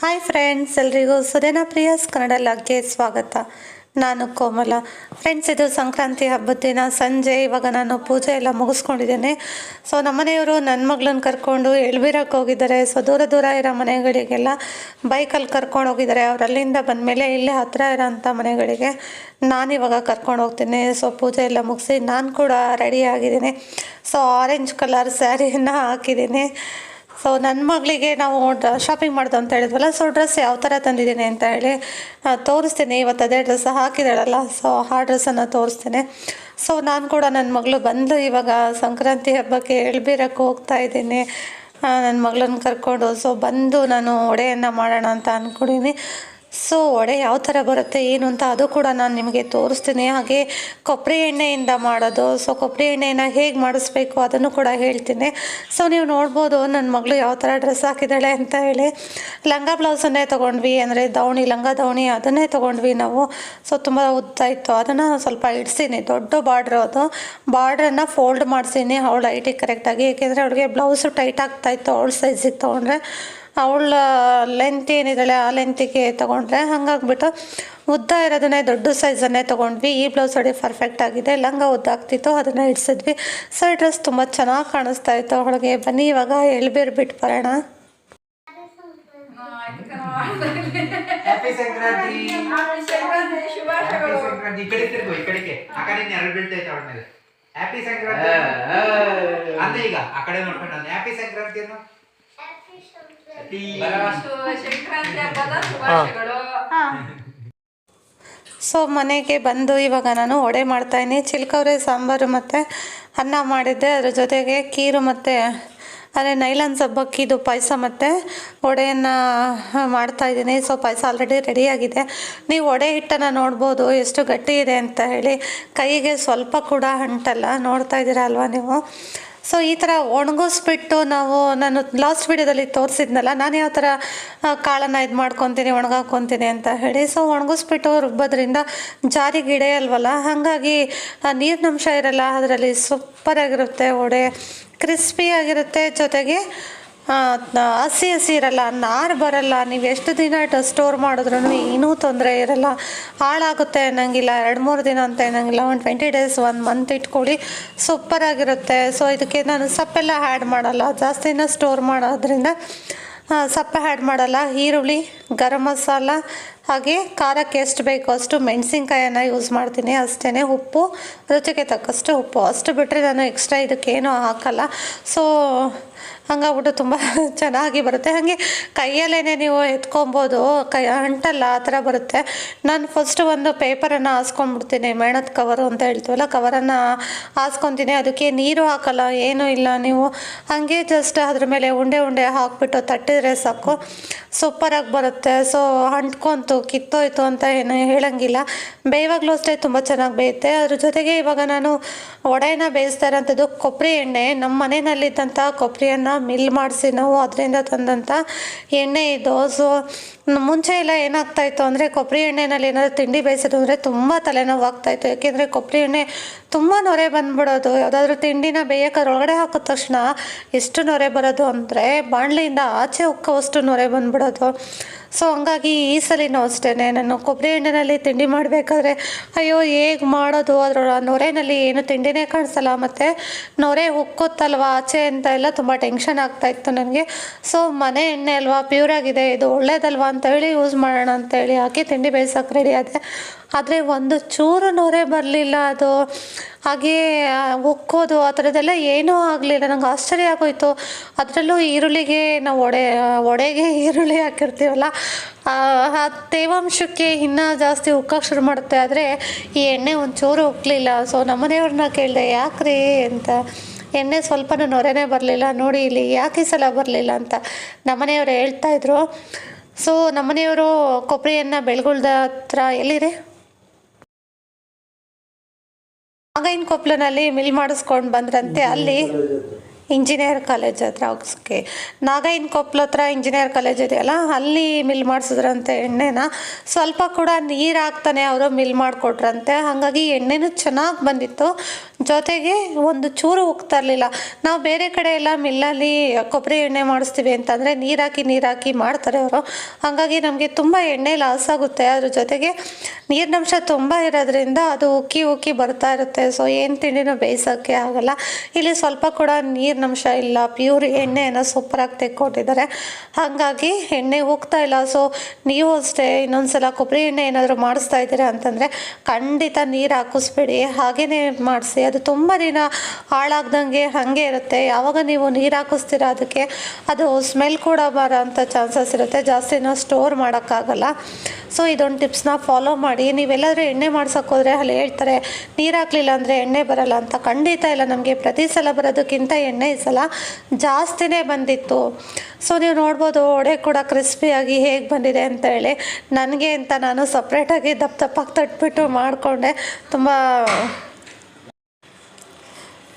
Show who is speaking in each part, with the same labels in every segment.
Speaker 1: Hi friends ಎಲ್ರಿಗೂ ಸುರೇನಾ ಪ್ರಿಯಾಸ್ ಕನ್ನಡ ಲಾಗ್ಗೆ ಸ್ವಾಗತ. ನಾನು ಕೋಮಲ. ಫ್ರೆಂಡ್ಸ್ ಇದು ಸಂಕ್ರಾಂತಿ ಹಬ್ಬದ ದಿನ. ಸಂಜೆ ಇವಾಗ ನಾನು ಪೂಜೆ ಎಲ್ಲ ಮುಗಿಸ್ಕೊಂಡಿದ್ದೇನೆ. ಸೊ ನಮ್ಮನೆಯವರು ನನ್ನ ಮಗಳನ್ನ ಕರ್ಕೊಂಡು ಎಳ್ಬೀರಕ್ಕೆ ಹೋಗಿದ್ದಾರೆ. ಸೊ ದೂರ ದೂರ ಇರೋ ಮನೆಗಳಿಗೆಲ್ಲ ಬೈಕಲ್ಲಿ ಕರ್ಕೊಂಡು ಹೋಗಿದ್ದಾರೆ. ಅವ್ರು ಅಲ್ಲಿಂದ ಬಂದಮೇಲೆ ಇಲ್ಲೇ ಹತ್ತಿರ ಇರೋಂಥ ಮನೆಗಳಿಗೆ ನಾನಿವಾಗ ಕರ್ಕೊಂಡು ಹೋಗ್ತೀನಿ. ಸೊ ಪೂಜೆ ಎಲ್ಲ ಮುಗಿಸಿ ನಾನು ಕೂಡ ರೆಡಿ ಆಗಿದ್ದೀನಿ. ಸೊ ಆರೆಂಜ್ ಕಲರ್ ಸ್ಯಾರಿಯನ್ನು ಹಾಕಿದ್ದೀನಿ. ಸೊ ನನ್ನ ಮಗಳಿಗೆ ನಾವು ಶಾಪಿಂಗ್ ಮಾಡೋದು ಅಂತ ಹೇಳಿದ್ವಲ್ಲ ಸೊ ಡ್ರೆಸ್ ಯಾವ ಥರ ತಂದಿದ್ದೀನಿ ಅಂತ ಹೇಳಿ ತೋರಿಸ್ತೀನಿ. ಇವತ್ತು ಅದೇ ಡ್ರೆಸ್ ಹಾಕಿದಾಳಲ್ಲ ಸೊ ಆ ಡ್ರೆಸ್ಸನ್ನು ತೋರಿಸ್ತೀನಿ. ಸೊ ನಾನು ಕೂಡ ನನ್ನ ಮಗಳು ಬಂದು ಇವಾಗ ಸಂಕ್ರಾಂತಿ ಹಬ್ಬಕ್ಕೆ ಎಳ್ಬೀರಕ್ಕೆ ಹೋಗ್ತಾ ಇದ್ದೀನಿ. ನನ್ನ ಮಗಳನ್ನ ಕರ್ಕೊಂಡು ಸೊ ಬಂದು ನಾನು ಒಡೆಯನ್ನು ಮಾಡೋಣ ಅಂತ ಅಂದ್ಕೊಂಡಿನಿ ಸೊ ವಡೆ ಯಾವ ಥರ ಬರುತ್ತೆ, ಏನು ಅಂತ ಅದು ಕೂಡ ನಾನು ನಿಮಗೆ ತೋರಿಸ್ತೀನಿ. ಹಾಗೆ ಕೊಬ್ಬರಿ ಎಣ್ಣೆಯಿಂದ ಮಾಡೋದು, ಸೊ ಕೊಬ್ಬರಿ ಎಣ್ಣೆನ ಹೇಗೆ ಮಾಡಿಸ್ಬೇಕು ಅದನ್ನು ಕೂಡ ಹೇಳ್ತೀನಿ. ಸೊ, ನೀವು ನೋಡ್ಬೋದು ನನ್ನ ಮಗಳು ಯಾವ ಥರ ಡ್ರೆಸ್ ಹಾಕಿದ್ದಾಳೆ ಅಂತ ಹೇಳಿ. ಲಂಗ ಬ್ಲೌಸನ್ನೇ ತೊಗೊಂಡ್ವಿ, ಅಂದರೆ ದಾವಣಿ ಲಂಗ ದಾವಣಿ ಅದನ್ನೇ ತೊಗೊಂಡ್ವಿ ನಾವು. ಸೊ, ತುಂಬ ಉದ್ದ ಇತ್ತು. ಅದನ್ನು ಸ್ವಲ್ಪ ಇಡ್ಸೀನಿ, ದೊಡ್ಡ ಬಾರ್ಡ್ರ್ ಅದು. ಬಾರ್ಡ್ರನ್ನು ಫೋಲ್ಡ್ ಮಾಡಿಸೀನಿ ಅವಳು ಐಟಿಗೆ ಕರೆಕ್ಟಾಗಿ ಏಕೆಂದರೆ ಅವಳಿಗೆ ಬ್ಲೌಸು ಟೈಟ್ ಆಗ್ತಾಯಿತ್ತು ಅವಳ ಸೈಜಿಗೆ ತೊಗೊಂಡ್ರೆ ಅವಳ ಲೆಂತ್ ಏನಿದ್ದಾಳೆ ಆ ಲೆಂತಿಗೆ ತೊಗೊಂಡ್ರೆ ಹಾಗಾಗ್ಬಿಟ್ಟು ಉದ್ದ ಇರೋದನ್ನೇ ದೊಡ್ಡ ಸೈಜನ್ನೇ ತೊಗೊಂಡ್ವಿ. ಈ ಬ್ಲೌಸ್ ಅಡಿ ಪರ್ಫೆಕ್ಟ್ ಆಗಿದೆ. ಲಂಗ ಉದ್ದ ಆಗ್ತಿತ್ತು. ಅದನ್ನು ಇಡ್ಸಿದ್ವಿ. ಸೊ ಈ ಡ್ರೆಸ್ ತುಂಬ ಚೆನ್ನಾಗಿ ಕಾಣಿಸ್ತಾ ಇತ್ತು ಅವಳಿಗೆ. ಬನ್ನಿ ಇವಾಗ ಎಳ್ಬೇರ್ ಬಿಟ್ಟು ಬರೋಣ.
Speaker 2: ಹ್ಯಾಪಿ ಸಂಕ್ರಾಂತಿ ಈಗ ಆ ಕಡೆ ನೋಡ್ಕೊಂಡು ಹ್ಯಾಪಿ ಸಂಕ್ರಾಂತಿ
Speaker 3: ಸಂಕ್ರಾಂತಿ ಹಬ್ಬದ ಶುಭಾಶಯಗಳು.
Speaker 1: ಸೊ ಮನೆಗೆ ಬಂದು ಇವಾಗ ನಾನು ವಡೆ ಮಾಡ್ತಾಯಿದ್ದೀನಿ ಚಿಲ್ಕವ್ರೆ ಸಾಂಬಾರು ಮತ್ತು ಅನ್ನ ಮಾಡಿದ್ದೆ. ಅದ್ರ ಜೊತೆಗೆ ಕೀರು ಮತ್ತು ಅದೇ ನೈಲಾನ್ ಸಬ್ಬಕ್ಕಿದು ಪಾಯಸ ಮತ್ತು ವಡೆಯನ್ನು ಮಾಡ್ತಾಯಿದ್ದೀನಿ ಸೊ ಪಾಯಸ ಆಲ್ರೆಡಿ ರೆಡಿಯಾಗಿದೆ ನೀವು ವಡೆ ಹಿಟ್ಟನ್ನು ನೋಡ್ಬೋದು. ಎಷ್ಟು ಗಟ್ಟಿ ಇದೆ ಅಂತ ಹೇಳಿ. ಕೈಗೆ ಸ್ವಲ್ಪ ಕೂಡ ಅಂಟಲ್ಲ ನೋಡ್ತಾ ಇದ್ದೀರಾ ಅಲ್ವಾ ನೀವು? ಸೊ ಈ ಥರ ಒಣಗಿಸ್ಬಿಟ್ಟು ನಾವು ನಾನು ಲಾಸ್ಟ್ ವಿಡಿಯೋದಲ್ಲಿ ತೋರಿಸಿದ್ನಲ್ಲ, ನಾನು ಯಾವ ಥರ ಕಾಳನ್ನು ಇದು ಮಾಡ್ಕೊತೀನಿ, ಒಣಗಾಕೊತೀನಿ ಅಂತ ಹೇಳಿ ಸೊ ಒಣಗಿಸ್ಬಿಟ್ಟು ರುಬ್ಬೋದ್ರಿಂದ ಜಾರಿಗೆ ಅಲ್ವಲ್ಲ ಹಾಗಾಗಿ ನೀರಿನಂಶ ಇರಲ್ಲ, ಅದರಲ್ಲಿ ಸೂಪರಾಗಿರುತ್ತೆ ವಡೆ ಕ್ರಿಸ್ಪಿಯಾಗಿರುತ್ತೆ ಜೊತೆಗೆ ಹಸಿ ಹಸಿ ಇರಲ್ಲ, ನಾರು ಬರಲ್ಲ, ನೀವು ಎಷ್ಟು ದಿನ ಸ್ಟೋರ್ ಮಾಡಿದ್ರೂ ಏನೂ ತೊಂದರೆ ಇರಲ್ಲ. ಹಾಳಾಗುತ್ತೆ ಅನ್ನಂಗಿಲ್ಲ, ಎರಡು ಮೂರು ದಿನ ಅಂತ ಅನ್ನಂಗಿಲ್ಲ, ಒಂದು ಟ್ವೆಂಟಿ ಡೇಸ್ ಒಂದು ಮಂತ್ ಇಟ್ಕೊಳ್ಳಿ ಸೂಪರಾಗಿರುತ್ತೆ ಸೊ ಇದಕ್ಕೆ ನಾನು ಸಪ್ಪೆಲ್ಲ ಆ್ಯಡ್ ಮಾಡಲ್ಲ, ಜಾಸ್ತಿನ ಸ್ಟೋರ್ ಮಾಡೋದ್ರಿಂದ ಸಪ್ಪೆ ಆ್ಯಡ್ ಮಾಡಲ್ಲ, ಈರುಳ್ಳಿ, ಗರಂ ಮಸಾಲ ಹಾಗೆ ಖಾರಕ್ಕೆ ಎಷ್ಟು ಬೇಕೋ ಅಷ್ಟು ಮೆಣಸಿನ್ಕಾಯನ್ನು ಯೂಸ್ ಮಾಡ್ತೀನಿ. ಅಷ್ಟೇ ಉಪ್ಪು, ರುಚಿಗೆ ತಕ್ಕಷ್ಟು ಉಪ್ಪು. ಅಷ್ಟು ಬಿಟ್ಟರೆ ನಾನು ಎಕ್ಸ್ಟ್ರಾ ಇದಕ್ಕೇನು ಹಾಕಲ್ಲ. ಸೊ ಹಂಗಾಗ್ಬಿಟ್ಟು ತುಂಬ ಚೆನ್ನಾಗಿ ಬರುತ್ತೆ. ಹಾಗೆ ಕೈಯಲ್ಲೇ ನೀವು ಎತ್ಕೊಬೋದು. ಕೈ ಅಂಟಲ್ಲ, ಆ ಥರ ಬರುತ್ತೆ. ನಾನು ಫಸ್ಟ್ ಒಂದು ಪೇಪರನ್ನು ಹಾಸ್ಕೊಂಡ್ಬಿಡ್ತೀನಿ, ಮೇಣದ ಕವರು ಅಂತ ಹೇಳ್ತೀವಲ್ಲ ಕವರನ್ನು ಹಾಸ್ಕೊತೀನಿ. ಅದಕ್ಕೆ ನೀರು ಹಾಕಲ್ಲ, ಏನೂ ಇಲ್ಲ ನೀವು. ಹಾಗೆ ಜಸ್ಟ್ ಅದ್ರ ಮೇಲೆ ಉಂಡೆ ಉಂಡೆ ಹಾಕ್ಬಿಟ್ಟು ತಟ್ಟಿದ್ರೆ ಸಾಕು. ಸೂಪರಾಗಿ ಬರುತ್ತೆ. ಸೊ ಅಂಟ್ಕೊಂತು ಕಿತ್ತೋಯ್ತು ಅಂತ ಏನು ಹೇಳಂಗಿಲ್ಲ. ಬೇಯುವಾಗಲೂ ಅಷ್ಟೇ ತುಂಬ ಚೆನ್ನಾಗಿ ಬೇಯುತ್ತೆ. ಅದ್ರ ಜೊತೆಗೆ ಇವಾಗ ನಾನು ವಡೆನ ಬೇಯಿಸ್ತಾ ಇರೋಂಥದ್ದು ಕೊಬ್ಬರಿ ಎಣ್ಣೆ. ನಮ್ಮ ಮನೆಯಲ್ಲಿದ್ದಂಥ ಕೊಬ್ಬರಿಯನ್ನು ಮಿಲ್ ಮಾಡಿಸಿ ನಾವು ಅದರಿಂದ ತಂದಂಥ ಎಣ್ಣೆ ಇದು. ಸೊ ಮುಂಚೆ ಎಲ್ಲ ಏನಾಗ್ತಾ ಇತ್ತು ಅಂದರೆ ಕೊಬ್ಬರಿ ಎಣ್ಣೆನಲ್ಲಿ ಏನಾದರೂ ತಿಂಡಿ ಬೇಯಿಸೋದು ಅಂದರೆ ತುಂಬ ತಲೆನೋವು ಆಗ್ತಾಯಿತ್ತು ಯಾಕೆಂದರೆ ಕೊಬ್ಬರಿ ಎಣ್ಣೆ ತುಂಬ ನೊರೆ ಬಂದ್ಬಿಡೋದು. ಯಾವುದಾದ್ರೂ ತಿಂಡಿನ ಬೇಯೋಕ್ಕಾದ್ರೆ ಒಳಗಡೆ ಹಾಕಿದ ತಕ್ಷಣ ಎಷ್ಟು ನೊರೆ ಬರೋದು ಅಂದರೆ ಬಾಣಲೆಯಿಂದ ಆಚೆ ಉಕ್ಕುವಷ್ಟು ನೊರೆ ಬಂದ್ಬಿಡೋದು. ಸೊ ಹಂಗಾಗಿ ಈ ಸಲಿನೂ ಅಷ್ಟೇ ನಾನು ಕೊಬ್ಬರಿ ಎಣ್ಣೆನಲ್ಲಿ ತಿಂಡಿ ಮಾಡಬೇಕಾದ್ರೆ, ಅಯ್ಯೋ, ಹೇಗೆ ಮಾಡೋದು? ಅದರ ನೊರೆನಲ್ಲಿ ಏನು ತಿಂಡಿನೇ ಕಾಣಿಸಲ್ಲ. ಮತ್ತು ನೊರೆ ಉಕ್ಕುತ್ತಲ್ವ ಆಚೆ ಅಂತ ಎಲ್ಲ ತುಂಬ ಟೆನ್ಷನ್ ಆಗ್ತಾ ಇತ್ತು ನನಗೆ. ಸೊ ಮನೆ ಎಣ್ಣೆ ಅಲ್ವಾ? ಪ್ಯೂರಾಗಿದೆ ಇದು ಒಳ್ಳೇದಲ್ವಾ ಅಂತ ಹೇಳಿ ಯೂಸ್ ಮಾಡೋಣ ಅಂತ ಹೇಳಿ ಹಾಕಿ ತಿಂಡಿ ಬೇಯಿಸೋಕೆ ರೆಡಿ ಆದೆ. ಆದರೆ ಒಂದು ಚೂರು ನೊರೆ ಬರಲಿಲ್ಲ ಅದು. ಹಾಗೇ ಉಕ್ಕೋದು, ಆ ಥರದ್ದೆಲ್ಲ ಏನೂ ಆಗಲಿಲ್ಲ. ನಂಗೆ ಆಶ್ಚರ್ಯ ಆಗೋಯ್ತು. ಅದರಲ್ಲೂ ಈರುಳ್ಳಿಗೆ ನಾವು ಒಡೆ, ಒಡೆಗೆ ಈರುಳ್ಳಿ ಹಾಕಿರ್ತೀವಲ್ಲ, ಆ ತೇವಾಂಶಕ್ಕೆ ಇನ್ನೂ ಜಾಸ್ತಿ ಉಕ್ಕಕ್ಕೆ ಶುರು ಮಾಡುತ್ತೆ. ಆದರೆ ಈ ಎಣ್ಣೆ ಒಂಚೂರು ಉಕ್ಕಲಿಲ್ಲ ಸೊ ನಮ್ಮನೆಯವ್ರನ್ನ ಕೇಳಿದೆ, ಯಾಕ್ರಿ? ಅಂತ. ಎಣ್ಣೆ ಸ್ವಲ್ಪನೂ ನೊರೆನೇ ಬರಲಿಲ್ಲ. ನೋಡಿ ಇಲ್ಲಿ ಯಾಕೆ ಸಲ ಬರಲಿಲ್ಲ? ಅಂತ ನಮ್ಮನೆಯವರು ಹೇಳ್ತಾ ಇದ್ರು. ಸೊ ನಮ್ಮನೆಯವರು ಕೊಬ್ಬರಿಯನ್ನು ಬೆಳಗುಳ್ದ ಹತ್ರ ಎಲ್ಲಿದೆ? ನಾಗೈನ್ ಕೊಪ್ಪಲನಲ್ಲಿ ಮಿಲ್ ಮಾಡಿಸ್ಕೊಂಡು ಬಂದ್ರಂತೆ ಅಲ್ಲಿ ಇಂಜಿನಿಯರ್ ಕಾಲೇಜ್ ಹತ್ರ ಹೋಗ್ಸಕ್ಕೆ. ನಾಗೈನ್ ಕೊಪ್ಪಲ ಹತ್ರ ಇಂಜಿನಿಯರ್ ಕಾಲೇಜ್ ಇದೆಯಲ್ಲ ಅಲ್ಲಿ ಮಿಲ್ ಮಾಡಿಸಿದ್ರಂತೆ ಎಣ್ಣೆನ. ಸ್ವಲ್ಪ ಕೂಡ ನೀರು ಹಾಕ್ತಾನೆ ಅವರು ಮಿಲ್ ಮಾಡಿಕೊಟ್ರಂತೆ. ಹಾಗಾಗಿ ಎಣ್ಣೆನೂ ಚೆನ್ನಾಗಿ ಬಂದಿತ್ತು. ಜೊತೆಗೆ ಒಂದು ಚೂರು ಉಕ್ತಾ ಇರಲಿಲ್ಲ. ನಾವು ಬೇರೆ ಕಡೆ ಎಲ್ಲ ಮಿಲ್ಲಲ್ಲಿ ಕೊಬ್ಬರಿ ಎಣ್ಣೆ ಮಾಡಿಸ್ತೀವಿ ಅಂತಂದರೆ ನೀರು ಹಾಕಿ ನೀರು ಹಾಕಿ ಮಾಡ್ತಾರೆ ಅವರು. ಹಾಗಾಗಿ ನಮಗೆ ತುಂಬ ಎಣ್ಣೆ ಲಾಸ್ ಆಗುತ್ತೆ. ಅದ್ರ ಜೊತೆಗೆ ನೀರಿನಂಶ ತುಂಬ ಇರೋದ್ರಿಂದ ಅದು ಉಕ್ಕಿ ಉಕ್ಕಿ ಬರ್ತಾ ಇರುತ್ತೆ. ಸೊ ಏನು ತಿಂಡಿನೂ ಬೇಯಿಸೋಕ್ಕೆ ಆಗಲ್ಲ. ಇಲ್ಲಿ ಸ್ವಲ್ಪ ಕೂಡ ನೀರಿನಂಶ ಇಲ್ಲ ಪ್ಯೂರ್ ಎಣ್ಣೆಯನ್ನು ಸೂಪರಾಗಿ ತೆಕ್ಕೊಟ್ಟಿದ್ದಾರೆ. ಹಾಗಾಗಿ ಎಣ್ಣೆ ಹೋಗ್ತಾ ಇಲ್ಲ. ಸೊ ನೀವು ಅಷ್ಟೇ ಇನ್ನೊಂದ್ಸಲ ಕೊಬ್ಬರಿ ಎಣ್ಣೆ ಏನಾದರೂ ಮಾಡಿಸ್ತಾ ಇದ್ದೀರಾ ಅಂತಂದರೆ ಖಂಡಿತ ನೀರು ಹಾಕಿಸ್ಬೇಡಿ. ಹಾಗೆಯೇ ಮಾಡಿಸಿ. ಅದು ತುಂಬ ದಿನ ಹಾಳಾಗ್ದಂಗೆ ಹಾಗೆ ಇರುತ್ತೆ. ಯಾವಾಗ ನೀವು ನೀರು ಹಾಕಿಸ್ತೀರ ಅದಕ್ಕೆ ಅದು ಸ್ಮೆಲ್ ಕೂಡ ಬರೋ ಅಂಥ ಚಾನ್ಸಸ್ ಇರುತ್ತೆ. ಜಾಸ್ತಿ ನಾವು ಸ್ಟೋರ್ ಮಾಡೋಕ್ಕಾಗಲ್ಲ. ಸೊ ಇದೊಂದು ಟಿಪ್ಸ್ನ ಫಾಲೋ ಮಾಡಿ. ನೀವೆಲ್ಲಾದರೂ ಎಣ್ಣೆ ಹೋದರೆ ಅಲ್ಲಿ ಹೇಳ್ತಾರೆ, ನೀರು ಹಾಕಲಿಲ್ಲ ಅಂದರೆ ಎಣ್ಣೆ ಬರಲ್ಲ ಅಂತ. ಖಂಡಿತ ಇಲ್ಲ. ನಮಗೆ ಪ್ರತಿ ಸಲ ಬರೋದಕ್ಕಿಂತ ಎಣ್ಣೆ ಈ ಸಲ ಜಾಸ್ತಿನೇ ಬಂದಿತ್ತು. ಸೊ ನೀವು ನೋಡ್ಬೋದು ಒಡೆ ಕೂಡ ಕ್ರಿಸ್ಪಿಯಾಗಿ ಹೇಗೆ ಬಂದಿದೆ ಅಂತ ಹೇಳಿ. ನನಗೆ ಅಂತ ನಾನು ಸಪ್ರೇಟಾಗಿ ದಪ್ಪ ದಪ್ಪಾಗಿ ತಟ್ಬಿಟ್ಟು ಮಾಡಿಕೊಂಡೆ. ತುಂಬ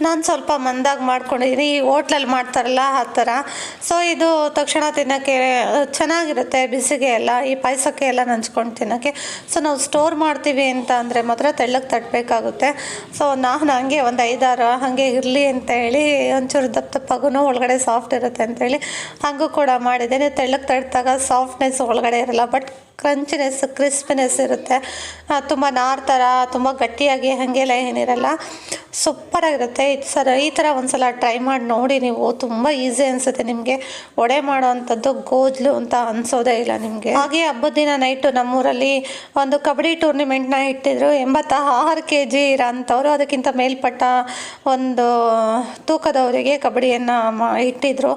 Speaker 1: ನಾನು ಸ್ವಲ್ಪ ಮಂದಾಗಿ ಮಾಡ್ಕೊಂಡಿದ್ದೀನಿ ಈ ಹೋಟ್ಲಲ್ಲಿ ಮಾಡ್ತಾರಲ್ಲ ಆ ಥರ. ಸೊ ಇದು ತಕ್ಷಣ ತಿನ್ನೋಕ್ಕೆ, ಚೆನ್ನಾಗಿರುತ್ತೆ ಬಿಸಿಗೆ ಎಲ್ಲ, ಈ ಪಾಯಸಕ್ಕೆ ಎಲ್ಲ ನಂಚ್ಕೊಂಡು ತಿನ್ನೋಕ್ಕೆ. ಸೊ ನಾವು ಸ್ಟೋರ್ ಮಾಡ್ತೀವಿ ಅಂತ ಅಂದರೆ ಮಾತ್ರ ತೆಳ್ಳಗೆ ತಟ್ಟಬೇಕಾಗುತ್ತೆ ಸೊ ನಾನು ಹಂಗೆ ಒಂದು ಐದಾರು ಹಾಗೆ ಇರಲಿ ಅಂತ ಹೇಳಿ, ಒಂಚೂರು ದಪ್ಪ ದಪ್ಪಾಗೂ ಒಳಗಡೆ ಸಾಫ್ಟ್ ಇರುತ್ತೆ ಅಂತೇಳಿ ಹಾಗೂ ಕೂಡ ಮಾಡಿದ್ದೇನೆ. ತೆಳ್ಳಗೆ ತಟ್ಟಿದಾಗ ಸಾಫ್ಟ್ನೆಸ್ ಒಳಗಡೆ ಇರಲ್ಲ ಬಟ್ ಕ್ರಂಚಿನೆಸ್ ಕ್ರಿಸ್ಪಿನೆಸ್ ಇರುತ್ತೆ. ತುಂಬ ನಾರ್ ಥರ ತುಂಬ ಗಟ್ಟಿಯಾಗಿ ಹಾಗೆಲ್ಲ ಏನಿರಲ್ಲ ಸೂಪರಾಗಿರುತ್ತೆ ಈ ಸರ, ಈ ಥರ ಒಂದ್ಸಲ ಟ್ರೈ ಮಾಡಿ ನೋಡಿ ನೀವು. ತುಂಬ ಈಸಿ ಅನಿಸುತ್ತೆ ನಿಮಗೆ. ಒಡೆ ಮಾಡೋ ಅಂಥದ್ದು ಅಂತ ಅನ್ಸೋದೇ ಇಲ್ಲ ನಿಮಗೆ. ಹಾಗೆ ಹಬ್ಬದ ದಿನ ನೈಟು ನಮ್ಮೂರಲ್ಲಿ ಒಂದು ಕಬಡ್ಡಿ ಟೂರ್ನಿಮೆಂಟ್ನ ಇಟ್ಟಿದ್ರು. ಎಂಬತ್ತ ಆರು ಕೆ ಜಿ ಇರೋಂಥವ್ರು. ಅದಕ್ಕಿಂತ ಮೇಲ್ಪಟ್ಟ ಒಂದು ತೂಕದವರಿಗೆ ಕಬಡ್ಡಿಯನ್ನು ಇಟ್ಟಿದ್ರು.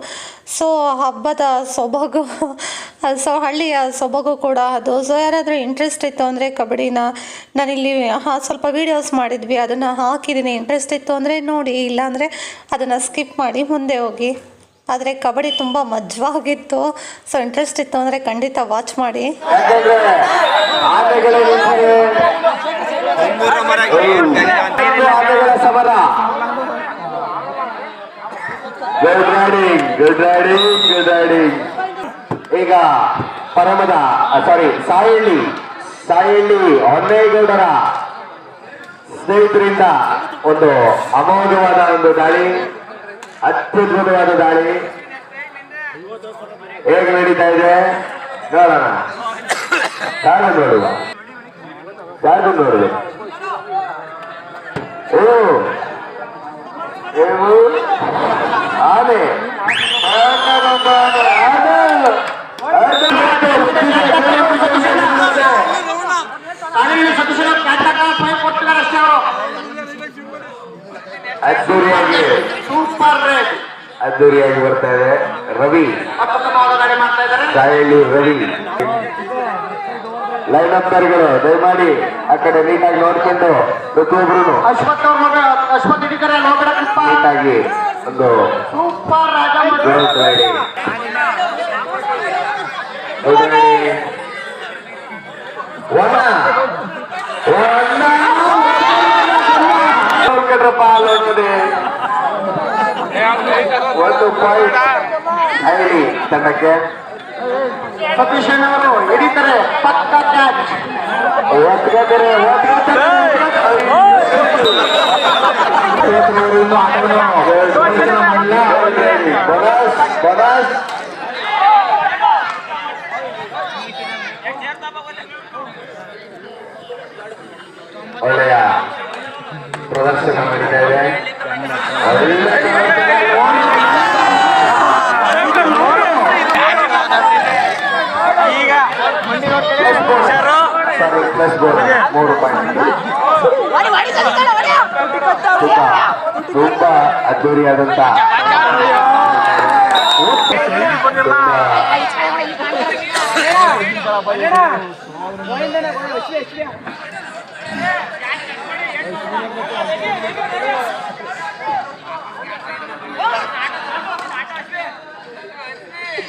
Speaker 1: ಸೊ ಹಬ್ಬದ ಸೊಬಗು ಸೊ ಹಳ್ಳಿಯ ಸೊಬಗು ಕೂಡ ಅದು. ಸೊ ಯಾರಾದರೂ ಇಂಟ್ರೆಸ್ಟ್ ಇತ್ತು ಅಂದರೆ ಕಬಡ್ಡಿನ ನಾನಿಲ್ಲಿ ಸ್ವಲ್ಪ ವೀಡಿಯೋಸ್ ಮಾಡಿದ್ವಿ. ಅದನ್ನು ಹಾಕಿದ್ದೀನಿ ಇಂಟ್ರೆಸ್ಟ್ ಇತ್ತು ಅಂದರೆ ನೋಡಿ, ಇಲ್ಲಾಂದರೆ ಅದನ್ನು ಸ್ಕಿಪ್ ಮಾಡಿ ಮುಂದೆ ಹೋಗಿ. ಆದರೆ ಕಬಡ್ಡಿ ತುಂಬ ಮಜ್ವಾಗಿತ್ತು. ಸೊ ಇಂಟ್ರೆಸ್ಟ್ ಇತ್ತು ಅಂದರೆ ಖಂಡಿತ ವಾಚ್ ಮಾಡಿ.
Speaker 4: ಈಗ ಪರಮದ ಸಾರಿ ಸಾಯಳ್ಳಿ ಸಾಯಳ್ಳಿ, ಹೊನ್ನೇಗೌಡರ. ಸ್ನೇಹಿತರಿಂದ ಒಂದು ಅಮೋಘವಾದ ಒಂದು ದಾಳಿ ಅತ್ಯದ್ಭುತವಾದ ದಾಳಿ ಹೇಗೆ ನಡೀತಾ ಇದೆ? ನೋಡೋಣ. ಯಾರು ನೋಡುವ. ಯಾರು ನೋಡುವ. ಆನೆ, ಅದ್ದೂರಿಯಾಗಿ
Speaker 5: ಸೂಪರ್ ರೇಟ್
Speaker 4: ಅದ್ದೂರಿಯಾಗಿ ಬರ್ತಾ ಇದೆ. ರವಿ. ಸಾಯಳ್ಳಿ ರವಿ. ಲೈನ್ ಅಪ್ತರ್ಗಳು ದಯಮಾಡಿ ಆ ಕಡೆ ನೀಟಾಗಿ ನೋಡ್ಕೊಂಡು
Speaker 5: ಪ್ರತಿಯೊಬ್ಬರು
Speaker 4: ನೀಟಾಗಿ ಒಂದು
Speaker 5: ಸೂಪರ್
Speaker 4: ಒಂದು ಪಾಯಿಂಟ್ ಐಡಿ ತಂಡಕ್ಕೆ
Speaker 5: ಸತೀಶ್ ಅವರು ಹಿಡಿತಾರೆ ಪಕ್ಕ ಕ್ಯಾಚ್
Speaker 4: ಒತ್ಕೊತಾರೆ ಒತ್ಕೊತಾರೆ ಬೊನಸ್ ಬೊನಸ್ ಒಳ್ಳೆಯ ಪ್ರದರ್ಶನ ನಡೀತಾ ಸರಿ ಪ್ಲಸ್ ಮೂರು ಪಾಯಿಂಟ್ ತುಂಬಾ ತುಂಬಾ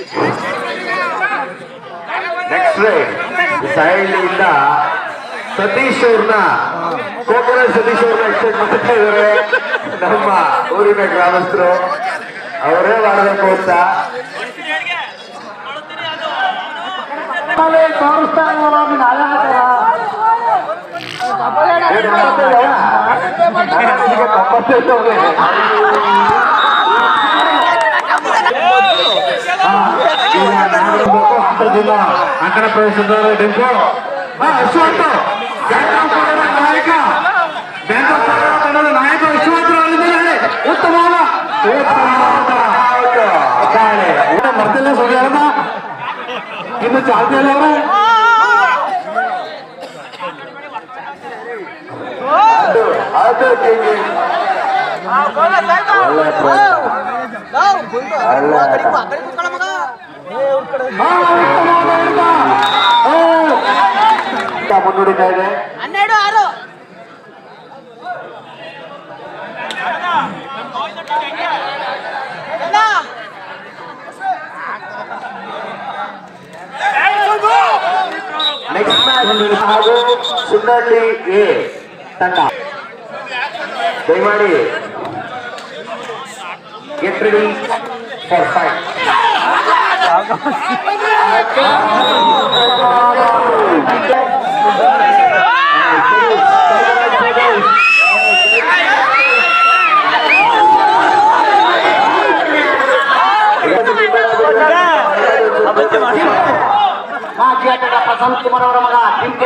Speaker 4: Thank ತುಂಬಾ ನೆಕ್ಸ್ಟ್ ಸೈಡ್ ಸೈಡ್ನಿಂದ ಸತೀಶ್ ಅವ್ರನ್ನ ಕೋಕರ ಸತೀಶ್ ಅವ್ರನ್ನ ಎಕ್ಸ್ಟೆಂಡ್ ಮಾಡ್ತಾ ಇದಾರೆ ನಮ್ಮ ಊರಿನ ಗ್ರಾಮಸ್ಥರು. ಅವರೇ ಮಾಡಬೇಕು ಅಂತ.
Speaker 5: ಆಮೇಲೆ ತೋರಿಸ್ತಾ ಇಲ್ವಲ್ಲ ನೀನ್ ಅಲೆ ಹಾಕಲ್ಲ.
Speaker 4: ಏನ್ ಮಾಡ್ತಿದ್ದೀಯ? ನನಗೆ ತಪ್ಪತ್ತೈತೆ ಅವ್ರಿಗೆ. ಹಾ, ಈಗ ನಾನು ಬರ್ಬೇಕು, ಹತ್ತು ದಿನ ಅಂಕಣ ಪ್ರವೇಶದವರು ಡಿಂಪು ಹಾ ಅಶ್ವತ್ಥ ಬ್ಯಾಂಕ್ ಕನ್ನಡ ನಾಯಕ ಬ್ಯಾಂಕ್ ಕನ್ನಡ ನಾಯಕ ಅಶ್ವತ್ಥ ಅವರಿದ್ದಾರೆ ಉತ್ತಮವಾದ ಉತ್ತಮವಾದ ಗಾಳಿ. ಊಟ ಬರ್ತಿಲ್ಲ ಸುಳ್ಳು ಇನ್ನು ಚಾಲ್ತಿ ಇಲ್ಲ ಅವ್ರೆ ಅದು ಅದು ಹೀಗೆ. ಒಳ್ಳೆ ಪ್ರಯತ್ನ. ಒಳ್ಳೆ ಮುನ್ನಡೀತಾ ಇದೆ
Speaker 6: ಹನ್ನೆರಡು ಆರು
Speaker 4: ನೆಕ್ಸ್ಟ್ ಮ್ಯಾಚ್ ಹಾಗೂ ಸುಂದರ್ಲಿ ಎ ತಂಡ. ದಯಮಾಡಿ ಗೆಟ್ ರೆಡಿ ಫಾರ್ ಫೈಟ್
Speaker 5: పసంతి మనోరమగా టింకు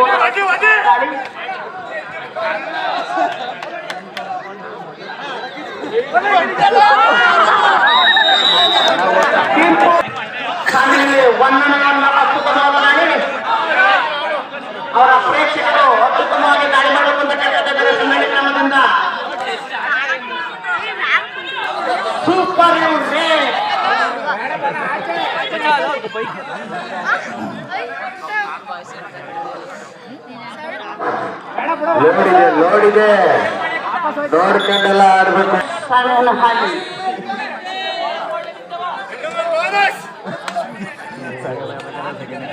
Speaker 5: ಅತ್ಯುತ್ತಮವಾದ ಗಾಡಿ ಅವರ ಪ್ರೇಕ್ಷಕರು ಅತ್ಯುತ್ತಮವಾಗಿ ದಾಳಿ ಮಾಡಬೇಕು ಅಂತ ಕೇಳ್ತಿದ್ದಾರೆ ಸಿಂಗಡಿ ಕ್ರಮದಿಂದ ಸೂಪರ್
Speaker 4: ಲೋಡಿದೆ ನೋಡ್ಕೊಂಡೆಲ್ಲ ಆಡ್ಬೇಕು.
Speaker 5: ಸಾಲಿನ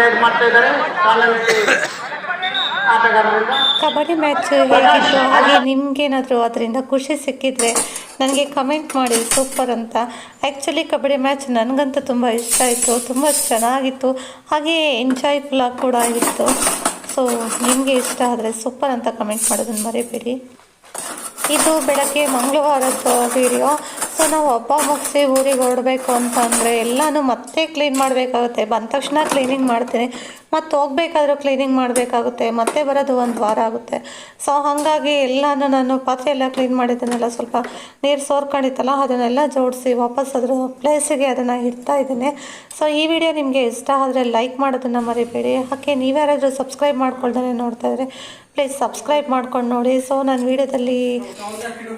Speaker 5: ರೇಡ್ ಮಾಡ್ತಾ ಇದ್ದಾರೆ. ಆಟಗಾರರಿಂದ.
Speaker 1: ಕಬಡ್ಡಿ ಮ್ಯಾಚ್ ಹೇಗಿತ್ತು? ಹಾಗೆ ನಿಮ್ಗೇನಾದ್ರು ಅದರಿಂದ ಖುಷಿ ಸಿಕ್ಕಿದ್ರೆ ನನಗೆ ಕಮೆಂಟ್ ಮಾಡಿ ಸೂಪರ್ ಅಂತ. ಆ್ಯಕ್ಚುಲಿ ಕಬಡ್ಡಿ ಮ್ಯಾಚ್ ನನಗಂತೂ ತುಂಬ ಇಷ್ಟ ಆಯಿತು. ತುಂಬ ಚೆನ್ನಾಗಿತ್ತು. ಹಾಗೆ ಎಂಜಾಯ್ಫುಲ್ ಆಗಿ ಕೂಡ ಆಗಿತ್ತು. ಸೊ ನಿಮಗೆ ಇಷ್ಟ ಆದರೆ ಸೂಪರ್ ಅಂತ ಕಮೆಂಟ್ ಮಾಡೋದನ್ನು ಮರಿಬೇಡಿ. ಇದು ಬೆಳಗ್ಗೆ ಮಂಗಳವಾರದ ವಿಡಿಯೋ ಸೊ ನಾವು ಹಬ್ಬ ಮುಗಿಸಿ ಊರಿಗೆ ಹೊರಡಬೇಕು ಅಂತ ಅಂದರೆ ಎಲ್ಲನೂ ಮತ್ತೆ ಕ್ಲೀನ್ ಮಾಡಬೇಕಾಗುತ್ತೆ. ಬಂದ ತಕ್ಷಣ ಕ್ಲೀನಿಂಗ್ ಮಾಡ್ತೀನಿ. ಮತ್ತು ಹೋಗ್ಬೇಕಾದ್ರೂ ಕ್ಲೀನಿಂಗ್ ಮಾಡಬೇಕಾಗುತ್ತೆ. ಮತ್ತೆ ಬರೋದು ಒಂದು ವಾರ ಆಗುತ್ತೆ. ಸೊ ಹಾಗಾಗಿ ಎಲ್ಲನೂ ನಾನು ಪಾತ್ರೆ ಎಲ್ಲ ಕ್ಲೀನ್ ಮಾಡಿದ್ದನ್ನೆಲ್ಲ ಸ್ವಲ್ಪ ನೀರು ಸೋರ್ಕೊಂಡಿತ್ತಲ್ಲ, ಅದನ್ನೆಲ್ಲ ಜೋಡಿಸಿ ವಾಪಸ್ ಅದ್ರ ಪ್ಲೇಸಿಗೆ ಅದನ್ನು ಇಡ್ತಾ ಇದ್ದೀನಿ. ಸೊ ಈ ವಿಡಿಯೋ ನಿಮಗೆ ಇಷ್ಟ ಆದರೆ ಲೈಕ್ ಮಾಡೋದನ್ನು ಮರಿಬೇಡಿ. ಹಾಗೆ ನೀವ್ಯಾರಾದರೂ ಸಬ್ಸ್ಕ್ರೈಬ್ ಮಾಡ್ಕೊಳ್ದೇ ನೋಡ್ತಾ ಇದ್ರೆ ಪ್ಲೀಸ್ ಸಬ್ಸ್ಕ್ರೈಬ್ ಮಾಡ್ಕೊಂಡು ನೋಡಿ. ಸೊ ನನ್ನ ವಿಡಿಯೋದಲ್ಲಿ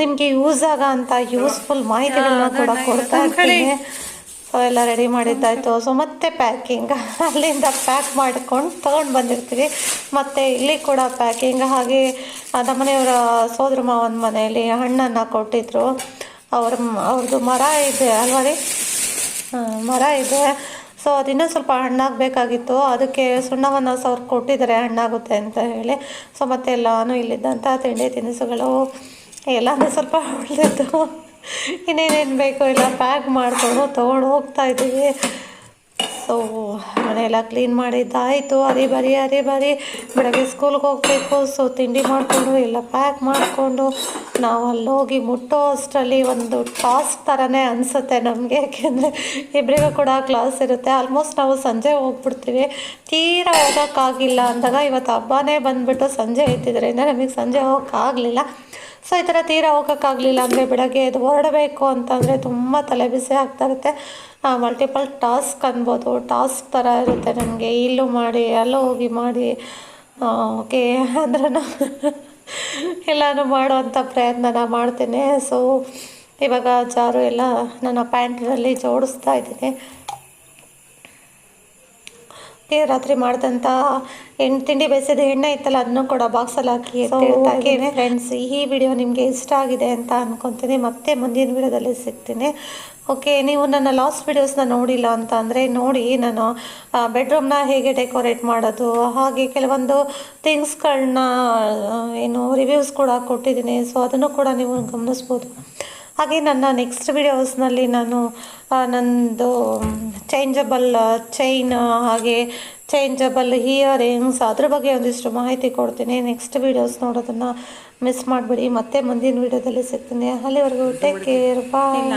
Speaker 1: ನಿಮಗೆ ಯೂಸ್ ಆಗೋ ಅಂತ ಯೂಸ್ಫುಲ್ ಮಾಹಿತಿಗಳನ್ನ ಕೂಡ ಕೊಡ್ತಾ ಇರ್ತೀನಿ. ಸೊ ಎಲ್ಲ ರೆಡಿ ಮಾಡಿದ್ದಾಯಿತು. ಸೊ ಮತ್ತೆ ಪ್ಯಾಕಿಂಗ್ ಅಲ್ಲಿಂದ ಪ್ಯಾಕ್ ಮಾಡ್ಕೊಂಡು ತೊಗೊಂಡು ಬಂದಿರ್ತೀವಿ. ಮತ್ತು ಇಲ್ಲಿ ಕೂಡ ಪ್ಯಾಕಿಂಗ್ ಹಾಗೆ ನಮ್ಮ ನಮ್ಮನೆಯವರ ಸೋದರ ಮಾವನ ಮನೆಯಲ್ಲಿ ಹಣ್ಣನ್ನು ಕೊಟ್ಟಿದ್ರು. ಅವ್ರ ಅವ್ರದ್ದು ಮರ ಇದೆ ಅಲ್ವಾ ರೀ? ಮರ ಇದೆ. ಸೊ ಅದಿನ್ನೂ ಸ್ವಲ್ಪ ಹಣ್ಣಾಗಬೇಕಾಗಿತ್ತು. ಅದಕ್ಕೆ ಸುಣ್ಣವನ್ನು ಸವ್ರು ಕೊಟ್ಟಿದ್ದಾರೆ, ಹಣ್ಣಾಗುತ್ತೆ ಅಂತ ಹೇಳಿ. ಸೊ ಮತ್ತೆ ಎಲ್ಲಾನು ಇಲ್ಲಿದ್ದಂಥ ತಿಂಡಿ ತಿನಿಸುಗಳು ಎಲ್ಲನೂ ಸ್ವಲ್ಪ ಉಳಿದಿತ್ತು ಇನ್ನೇನೇನು ಬೇಕು ಎಲ್ಲ ಪ್ಯಾಕ್ ಮಾಡಿಕೊಂಡು ತೊಗೊಂಡು ಹೋಗ್ತಾ ಇದ್ದೀವಿ. ಸೊ ಮನೆಯೆಲ್ಲ ಕ್ಲೀನ್ ಮಾಡಿದ್ದಾಯಿತು ಅರಿ ಬರಿ ಅರಿ ಬರಿ. ಬೆಳಗ್ಗೆ ಸ್ಕೂಲ್ಗೆ ಹೋಗಬೇಕು. ಸೊ ತಿಂಡಿ ಮಾಡಿಕೊಂಡು, ಎಲ್ಲ ಪ್ಯಾಕ್ ಮಾಡಿಕೊಂಡು ನಾವು ಅಲ್ಲಿ ಹೋಗಿ ಮುಟ್ಟೋ ಅಷ್ಟರಲ್ಲಿ ಒಂದು ಟಾಸ್ಕ್ ಥರನೇ ಅನಿಸುತ್ತೆ ನಮಗೆ. ಯಾಕೆಂದರೆ ಇಬ್ಬರಿಗೂ ಕೂಡ ಕ್ಲಾಸ್ ಇರುತ್ತೆ. ಆಲ್ಮೋಸ್ಟ್ ನಾವು ಸಂಜೆ ಹೋಗ್ಬಿಡ್ತೀವಿ. ತೀರಾ ಹೋಗೋಕ್ಕಾಗಿಲ್ಲ ಅಂದಾಗ ಇವತ್ತು ಹಬ್ಬನೇ ಬಂದುಬಿಟ್ಟು ಸಂಜೆ ಇದ್ದಿದ್ದರಿಂದ ನಮಗೆ ಸಂಜೆ ಹೋಗೋಕ್ಕಾಗಲಿಲ್ಲ. ಸೊ, ಈ ಥರ ತೀರಾ ಹೋಗೋಕ್ಕಾಗಲಿಲ್ಲ. ಅಂದರೆ ಬೆಳಗ್ಗೆ ಎದ್ದು ಹೊರಡಬೇಕು ಅಂತಂದರೆ ತುಂಬ ತಲೆ ಬಿಸಿ ಆಗ್ತಾ ಇರುತ್ತೆ. ಮಲ್ಟಿಪಲ್ ಟಾಸ್ಕ್ ಅನ್ಬೋದು. ಟಾಸ್ಕ್ ಥರ ಇರುತ್ತೆ ನಮಗೆ. ಇಲ್ಲೂ ಮಾಡಿ, ಅಲ್ಲೂ ಹೋಗಿ ಮಾಡಿ. ಓಕೆ. ಅಂದ್ರೂ ಎಲ್ಲನೂ ಮಾಡುವಂಥ ಪ್ರಯತ್ನನ ಮಾಡ್ತೇನೆ. ಸೊ ಇವಾಗ ಜಾರು ಎಲ್ಲ ನನ್ನ ಪ್ಯಾಂಟ್ನಲ್ಲಿ ಜೋಡಿಸ್ತಾ ಇದ್ದೀನಿ. ರಾತ್ರಿ ಮಾಡಿದಂಥ ಎಣ್ಣೆ ತಿಂಡಿ ಬೇಯಿಸಿದ ಎಣ್ಣೆ ಇತ್ತಲ್ಲ ಅದನ್ನು ಕೂಡ ಬಾಕ್ಸಲ್ಲಿ ಹಾಕಿ ಓಕೆ ಫ್ರೆಂಡ್ಸ್ ಈ ವಿಡಿಯೋ ನಿಮಗೆ ಇಷ್ಟ ಆಗಿದೆ ಅಂತ ಅಂದ್ಕೊತೀನಿ ಮತ್ತೆ ಮುಂದಿನ ವಿಡಿಯೋದಲ್ಲಿ ಸಿಗ್ತೀನಿ. ಓಕೆ ನೀವು ನನ್ನ ಲಾಸ್ಟ್ ವಿಡಿಯೋಸ್ನ ನೋಡಿಲ್ಲ ಅಂತ ಅಂದರೆ ನೋಡಿ ನಾನು ಬೆಡ್ರೂಮ್ನ ಹೇಗೆ ಡೆಕೋರೇಟ್ ಮಾಡೋದು ಹಾಗೆ ಕೆಲವೊಂದು ಥಿಂಗ್ಸ್ಗಳನ್ನ ಏನು ರಿವ್ಯೂಸ್ ಕೂಡ ಕೊಟ್ಟಿದ್ದೀನಿ. ಸೊ ಅದನ್ನು ಕೂಡ ನೀವು ಗಮನಿಸ್ಬೋದು. ಹಾಗೆ ನನ್ನ ನೆಕ್ಸ್ಟ್ ವೀಡಿಯೋಸ್ನಲ್ಲಿ ನಾನು ನನ್ನದು ನಂದು ಚೇಂಜಬಲ್ ಚೈನ್ ಹಾಗೆ ಚೇಂಜಬಲ್ ಇಯರಿಂಗ್ಸ್ ಅದ್ರ ಬಗ್ಗೆ ಒಂದಿಷ್ಟು ಮಾಹಿತಿ ಕೊಡ್ತೀನಿ. ನೆಕ್ಸ್ಟ್ ವೀಡಿಯೋಸ್ ನೋಡೋದನ್ನು ಮಿಸ್ ಮಾಡಬೇಡಿ. ಮತ್ತೆ ಮುಂದಿನ ವೀಡಿಯೋದಲ್ಲಿ ಸಿಗ್ತೀನಿ. ಅಲ್ಲಿವರೆಗೂ ಟೇಕ್ ಕೇರ್ ಬಾಯ್